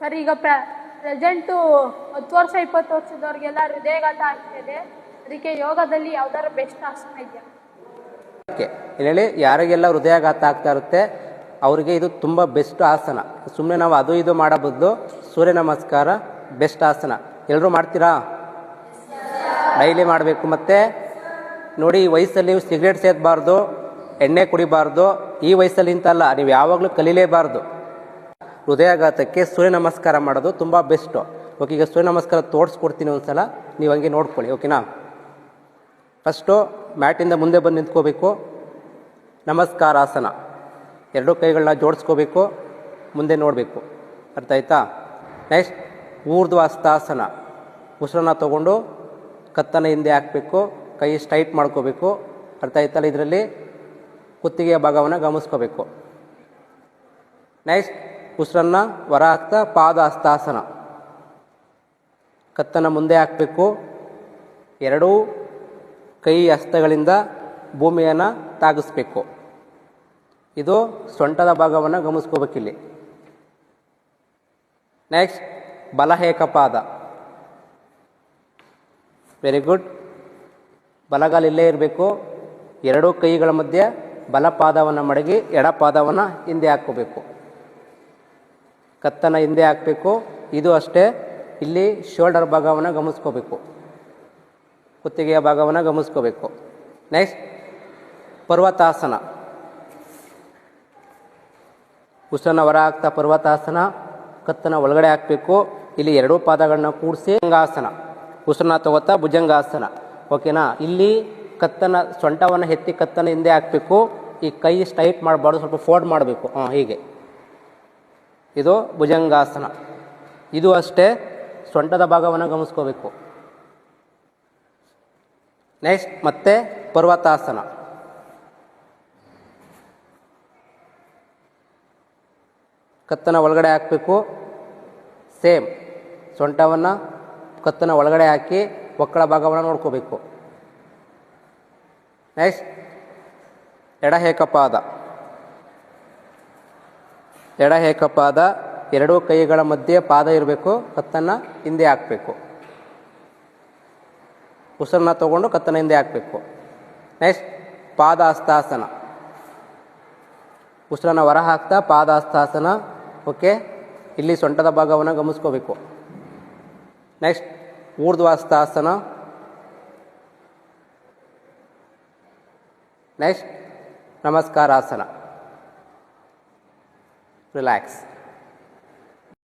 Sir, ಈಗ present ಹತ್ತು ವರ್ಷ, ಇಪ್ಪತ್ತು ವರ್ಷದವ್ರಿಗೆಲ್ಲ ಹೃದಯಘಾತ ಆಗ್ತಿದೆ. ಅದಕ್ಕೆ ಯೋಗದಲ್ಲಿ ಯಾವ್ದಾದ್ರು ಬೆಸ್ಟ್ ಆಸನ ಇದೆಯಾ? ಓಕೆ ಹೇಳಿ, ಯಾರಿಗೆಲ್ಲ ಹೃದಯಾಘಾತ ಆಗ್ತಾ ಇರುತ್ತೆ, ಅವರಿಗೆ ಇದು ತುಂಬ ಬೆಸ್ಟ್ ಆಸನ. ಸುಮ್ಮನೆ ನಾವು ಅದು ಇದು ಮಾಡೋ ಬದಲು ಸೂರ್ಯ ನಮಸ್ಕಾರ, ಬೆಸ್ಟ್ ಆಸನ. ಎಲ್ಲರೂ ಮಾಡ್ತೀರಾ? ಡೈಲಿ ಮಾಡಬೇಕು ಮತ್ತು. ನೋಡಿ ಈ ವಯಸ್ಸಲ್ಲಿ ನೀವು ಸಿಗರೇಟ್ ಸೇದಬಾರ್ದು, ಎಣ್ಣೆ ಕುಡಿಬಾರ್ದು, ಈ ವಯಸ್ಸಲ್ಲಿ ಇಂತಲ್ಲ, ನೀವು ಯಾವಾಗಲೂ ಕಲೀಲೇಬಾರ್ದು. ಹೃದಯಾಘಾತಕ್ಕೆ ಸೂರ್ಯ ನಮಸ್ಕಾರ ಮಾಡೋದು ತುಂಬ ಬೆಸ್ಟು ಓಕೆ ಈಗ ಸೂರ್ಯ ನಮಸ್ಕಾರ ತೋರಿಸ್ಕೊಡ್ತೀನಿ ಒಂದ್ಸಲ. ನೀವು ಹಂಗೆ ನೋಡ್ಕೊಳ್ಳಿ ಓಕೆನಾ ಫಸ್ಟು ಮ್ಯಾಟಿಂದ ಮುಂದೆ ಬಂದು ನಿಂತ್ಕೋಬೇಕು. ನಮಸ್ಕಾರಾಸನ. ಎರಡು ಕೈಗಳನ್ನ ಜೋಡಿಸ್ಕೋಬೇಕು, ಮುಂದೆ ನೋಡಬೇಕು. ಅರ್ಥ ಆಯ್ತಾ? ನೆಕ್ಸ್ಟ್ ಊರ್ಧ್ವಾಸ್ತಾಸನ. ಉಸಿರನ್ನ ತಗೊಂಡು ಕತ್ತನ ಹಿಂದೆ ಹಾಕಬೇಕು, ಕೈ ಸ್ಟ್ರೈಟ್ ಮಾಡ್ಕೋಬೇಕು. ಅರ್ಥ ಆಯ್ತಲ್ಲ ಇದರಲ್ಲಿ? ಕುತ್ತಿಗೆಯ ಭಾಗವನ್ನು ಗಮನಿಸ್ಕೋಬೇಕು ನೆಕ್ಸ್ಟ್ ಉಸಿರನ್ನು ಹೊರ ಹಾಕ್ತಾ ಪಾದ ಹಸ್ತಾಸನ ಕತ್ತನ ಮುಂದೆ ಹಾಕಬೇಕು. ಎರಡೂ ಕೈ ಹಸ್ತಗಳಿಂದ ಭೂಮಿಯನ್ನು ತಾಗಿಸ್ಬೇಕು. ಇದು ಸೊಂಟದ ಭಾಗವನ್ನು ಗಮನಿಸ್ಕೋಬೇಕಿಲ್ಲಿ. ನೆಕ್ಸ್ಟ್ ಬಲಹೇಕಪಾದ ವೆರಿ ಗುಡ್ ಬಲಗಾಲ ಇಲ್ಲೇ ಇರಬೇಕು. ಎರಡೂ ಕೈಗಳ ಮಧ್ಯೆ ಬಲಪಾದವನ್ನು ಮಡಗಿ ಎಡಪಾದವನ್ನು ಹಿಂದೆ ಹಾಕ್ಕೋಬೇಕು. ಕತ್ತನ ಹಿಂದೆ ಹಾಕಬೇಕು. ಇದು ಅಷ್ಟೇ. ಇಲ್ಲಿ ಶೋಲ್ಡರ್ ಭಾಗವನ್ನು ಗಮನಿಸ್ಕೋಬೇಕು. ಕುತ್ತಿಗೆಯ ಭಾಗವನ್ನು ಗಮನಿಸ್ಕೋಬೇಕು. ನೆಕ್ಸ್ಟ್ ಪರ್ವತಾಸನ. ಉಸನ ಹೊರ ಹಾಕ್ತಾ ಪರ್ವತಾಸನ, ಕತ್ತನ ಒಳಗಡೆ ಹಾಕಬೇಕು. ಇಲ್ಲಿ ಎರಡೂ ಪಾದಗಳನ್ನ ಕೂಡಿಸಿ ಭುಜಂಗಾಸನ ಉಸಿರನ್ನ ತಗೋತಾ ಭುಜಂಗಾಸನ. ಓಕೆನಾ ಇಲ್ಲಿ ಕತ್ತನ, ಸೊಂಟವನ್ನು ಎತ್ತಿ ಕತ್ತನ ಹಿಂದೆ ಹಾಕಬೇಕು. ಈ ಕೈ ಸ್ಟ್ರೈಟ್ ಮಾಡಬಾರ್ದು, ಸ್ವಲ್ಪ ಫೋಲ್ಡ್ ಮಾಡಬೇಕು. ಹಾಂ, ಹೀಗೆ. ಇದು ಭುಜಂಗಾಸನ. ಇದು ಅಷ್ಟೇ ಸೊಂಟದ ಭಾಗವನ್ನು ಗಮನಿಸ್ಕೋಬೇಕು. ನೆಕ್ಸ್ಟ್ ಮತ್ತೆ ಪರ್ವತಾಸನ. ಕತ್ತನ ಒಳಗಡೆ ಹಾಕಬೇಕು. ಸೇಮ್ ಸೊಂಟವನ್ನು ಕತ್ತನ ಒಳಗಡೆ ಹಾಕಿ ಒಕ್ಕಳ ಭಾಗವನ್ನು ನೋಡ್ಕೋಬೇಕು. ನೆಕ್ಸ್ಟ್ ಎಡಹೇಕಪಾದ. ಎಡಹೇಕಪಾದ ಎರಡೂ ಕೈಗಳ ಮಧ್ಯೆ ಪಾದ ಇರಬೇಕು, ಕತ್ತನ್ನು ಹಿಂದೆ ಹಾಕಬೇಕು. ಉಸಿರನ್ನ ತಗೊಂಡು ಕತ್ತನ ಹಿಂದೆ ಹಾಕಬೇಕು. ನೆಕ್ಸ್ಟ್ ಪಾದಾಸ್ತಾಸನ ಉಸಿರನ್ನ ಹೊರ ಹಾಕ್ತಾ ಪಾದ ಹಸ್ತಾಸನ ಓಕೆ ಇಲ್ಲಿ ಸೊಂಟದ ಭಾಗವನ್ನು ಗಮನಿಸ್ಕೋಬೇಕು. ನೆಕ್ಸ್ಟ್ ಊರ್ಧ್ವಾಸ್ತಾಸನ ನೆಕ್ಸ್ಟ್ ನಮಸ್ಕಾರಾಸನ. relax.